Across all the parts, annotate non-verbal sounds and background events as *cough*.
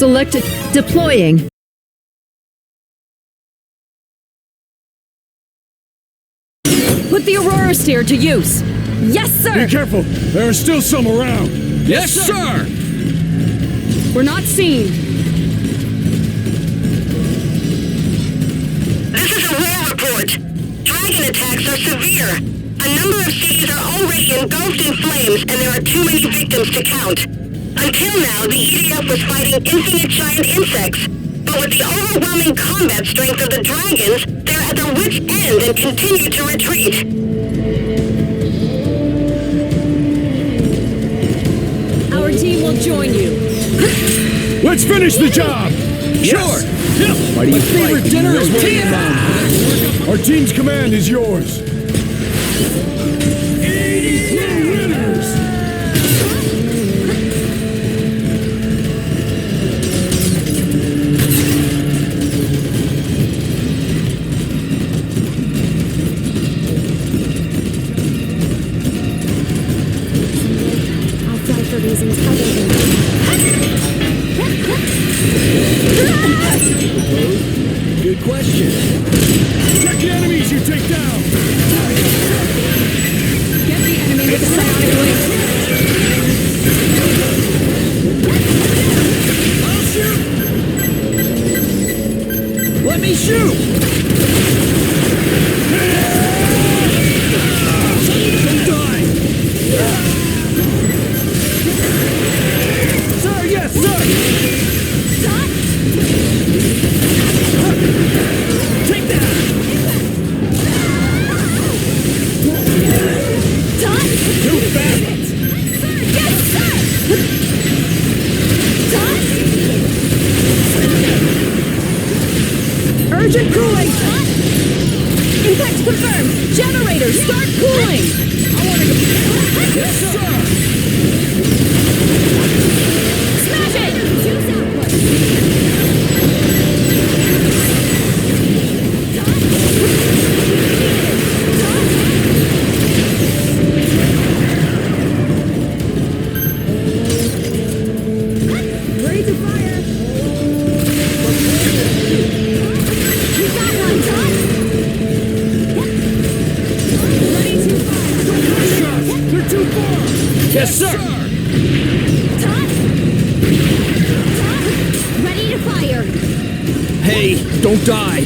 Selected. Deploying. Put the Aurora Steer to use. Yes, sir! Be careful. There are still some around. Yes, sir! We're not seen. This is a war report. Dragon attacks are severe. A number of cities are already engulfed in flames, and there are too many victims to count. Until now, the EDF was fighting infinite giant insects. But with the overwhelming combat strength of the dragons, they're at their wits' end and continue to retreat. Our team will join you. *laughs* Let's finish the job. Sure! Why My favorite dinner is tea! Our team's command is yours. Question. Check the enemies you take down. Get the enemy with the psionic link. Yes, sir! Todd! Ready to fire! Hey, don't die!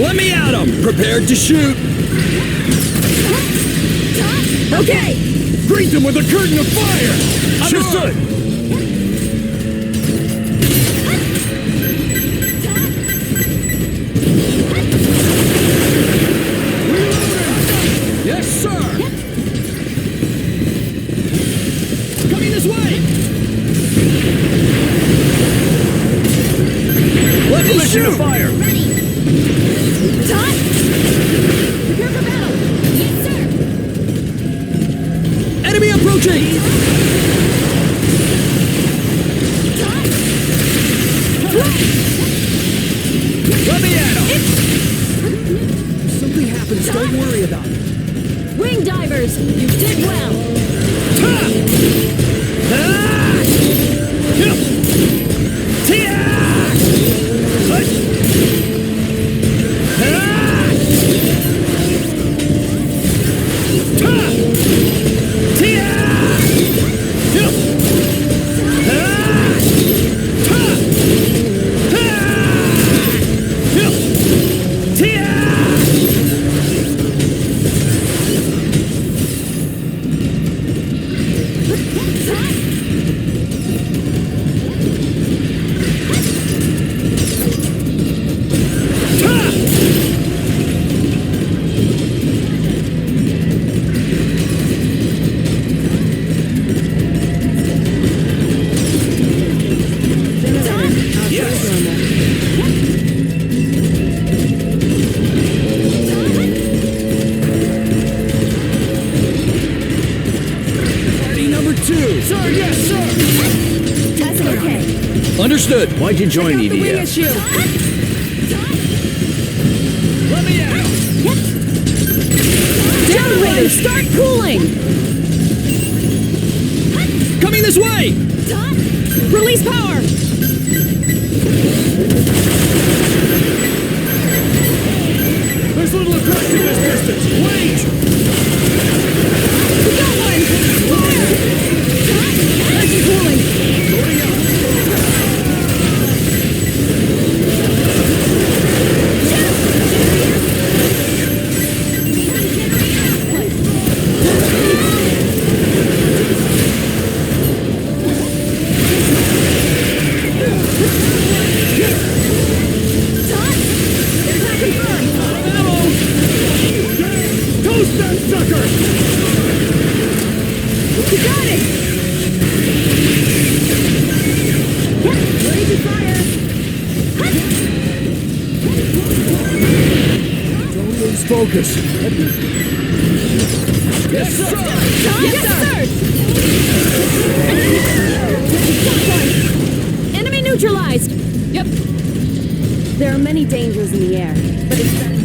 Let me at him! Prepared to shoot! Okay! Greet them with a curtain of fire. Understood! Coming way! Let me shoot! fire! Ready! Todd! Prepare for battle! Yes, sir! Enemy approaching! Why'd you join The wing EDF? issue! Let me at him! Generator, start cooling! Coming this way! Release power! There's little effect in this distance. Wait! We got one! Fire! Energy cooling! You got it! Ready to fire! Don't lose focus. Yes, sir! Yes, sir! Enemy neutralized! Yep. There are many dangers in the air, but it's better.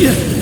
Yeah.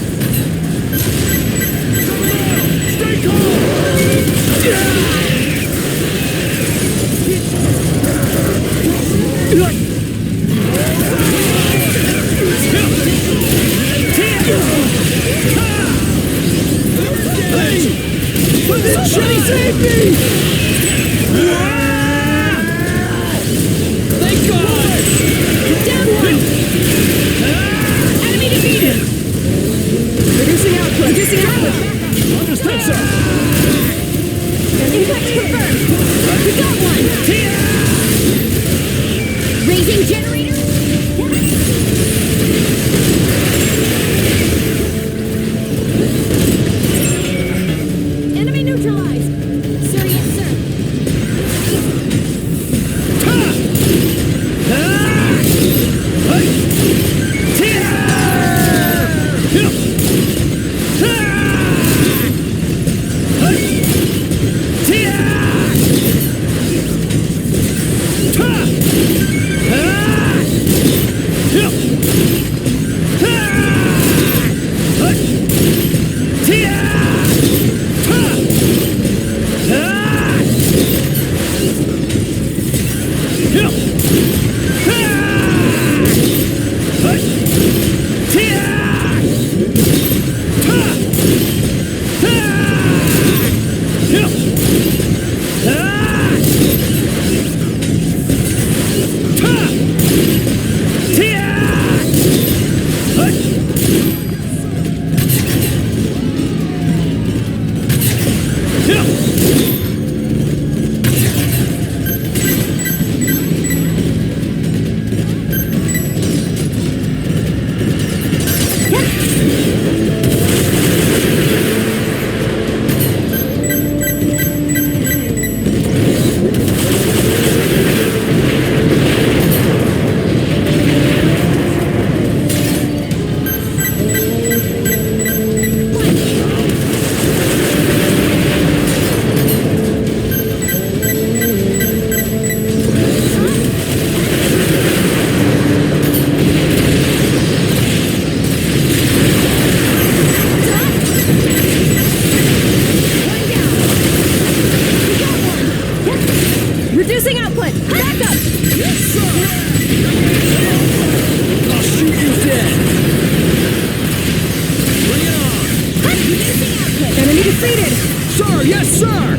sir! Yes, sir!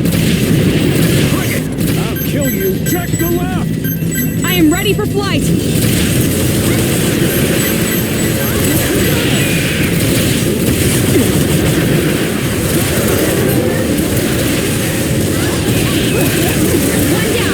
Quick it! I'll kill you! Check the left! I am ready for flight! One down!